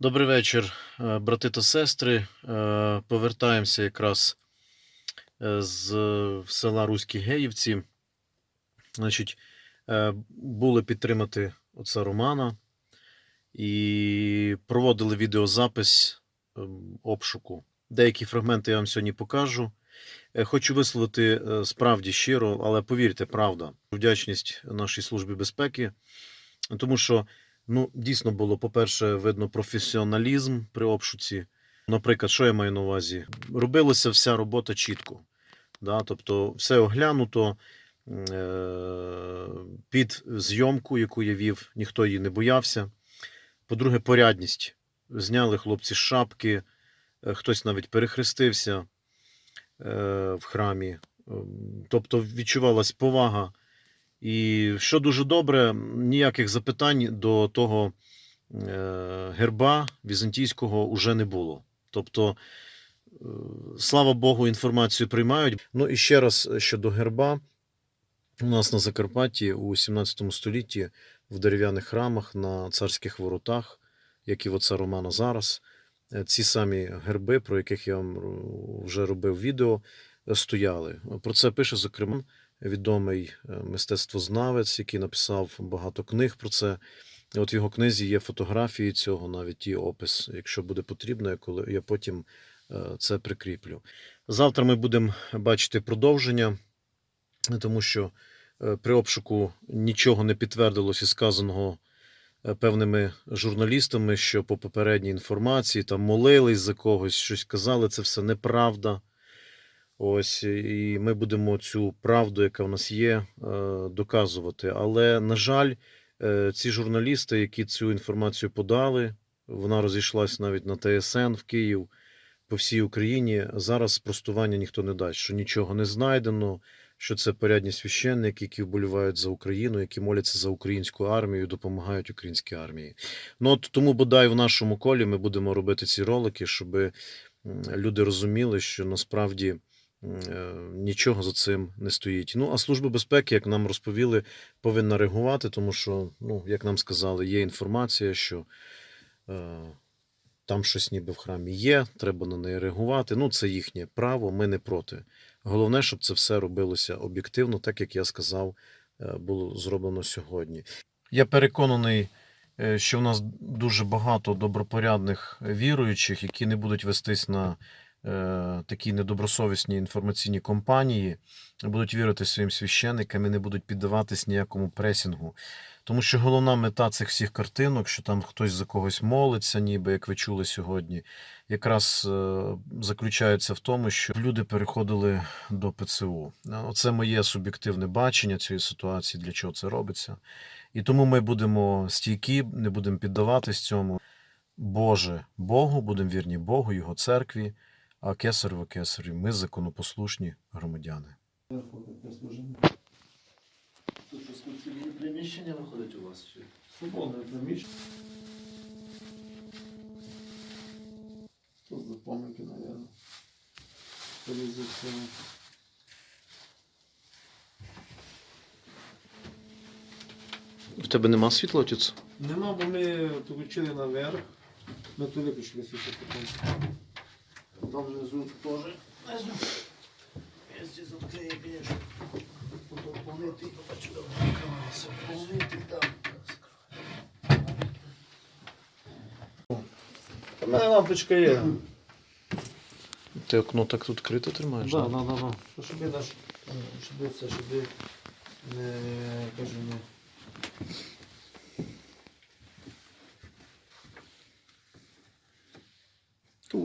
Добрий вечір, е, брати та сестри. Е, Повертаємося якраз е, з села Руські Геївці. Значить, були підтримати отця Романа і проводили відеозапис обшуку. Деякі фрагменти я вам сьогодні покажу. Хочу висловити справді щиро, але повірте, правда, вдячність нашій службі безпеки, тому що Ну, дійсно було, по-перше, видно професіоналізм при обшуці. Наприклад, що я маю на увазі? Робилася вся робота чітко. Да? Тобто, все оглянуто е- під зйомку, яку я вів, ніхто її не боявся. По-друге, порядність. Зняли хлопці з шапки, е, хтось навіть перехрестився е- в храмі. Ем, Тобто відчувалась повага. І що дуже добре, ніяких запитань до того е, герба візантійського уже не було. Тобто, е, слава Богу, інформацію приймають. Ну і ще раз щодо герба. У нас на Закарпатті у 17 столітті в дерев'яних храмах на царських воротах, як і в отця Романа зараз, е, ці самі герби, про яких я вам е, вже робив відео, е, стояли. Про це пише, зокрема, відомий е, мистецтвознавець, який написав багато книг про це. І От в його книзі є фотографії цього, навіть і опис. Якщо буде потрібно, я коли я потім е, це прикріплю. Завтра ми будемо бачити продовження, тому що е, при обшуку нічого не підтвердилось із сказаного певними журналістами, що по попередній інформації там молились за когось, щось казали. Це все неправда. Ось, і ми будемо цю правду, яка в нас є, е, доказувати. Але, на жаль, е, ці журналісти, які цю інформацію подали, вона розійшлась навіть на ТСН в Київ по всій Україні. Зараз спростування ніхто не дасть, що нічого не знайдено, що це порядні священники, які вболівають за Україну, які моляться за українську армію, допомагають українській армії. Ну от тому, бодай в нашому колі ми будемо робити ці ролики, щоб люди розуміли, що насправді. Е, Нічого за цим не стоїть. Ну а служба безпеки, як нам розповіли, повинна реагувати, тому що, ну, як нам сказали, є інформація, що е, там щось ніби в храмі є, треба на неї реагувати. Ну, це їхнє право, ми не проти. Головне, щоб це все робилося об'єктивно, так як я сказав, е, було зроблено сьогодні. Я переконаний, е, що в нас дуже багато добропорядних віруючих, які не будуть вестись на такі недобросовісні інформаційні компанії, будуть вірити своїм священникам і не будуть піддаватись ніякому пресінгу. Тому що головна мета цих всіх картинок, що там хтось за когось молиться, ніби як ви чули сьогодні, якраз е, заключається в тому, що люди переходили до ПЦУ. Оце моє суб'єктивне бачення цієї ситуації, для чого це робиться. І тому ми будемо стійкі, не будемо піддаватись цьому. Боже, Богу, будемо вірні Богу, Його церкві, а кесареву кесарю. Ми законопослушні громадяни. Тут що приміщення виходить у вас? Чи? Свободне приміщення. Тут за помилки, наверное. Скоріше за все. В тебе нема світла, отець? Нема, бо ми включили наверх. Ми туди пішли потім. Там внизу теж. Внизу. Якщо замки, звісно. Потім помити, побачу, помити, там. У мене лампочка є. Ти окно так тут крито тримаєш? Да, да, да, да. Щоб наш, щоб це, щоб не, кажу, не.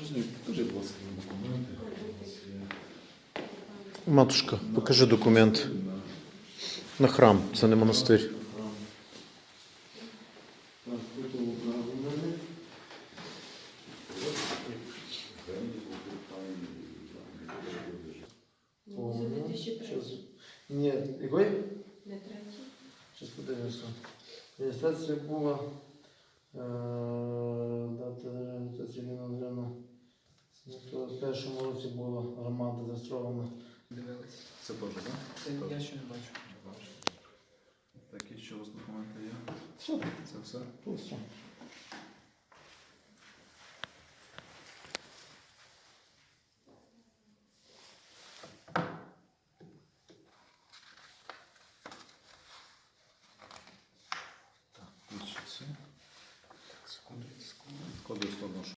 Розумію, покажи, будь ласка, документи. Матушка, покажи документ. На храм, це не монастир. Так, тут управління. Ну, за 2003. Щас. Ні, який? Не третій. Зараз подивимося. Реєстрація була. е, Дата реєстрації Андріана. В першому році була громада зареєстрована. Дивились. Це теж, так? Це я ще не бачу. Не бачу. Такі, що у вас документи є? Все, Це все? просто.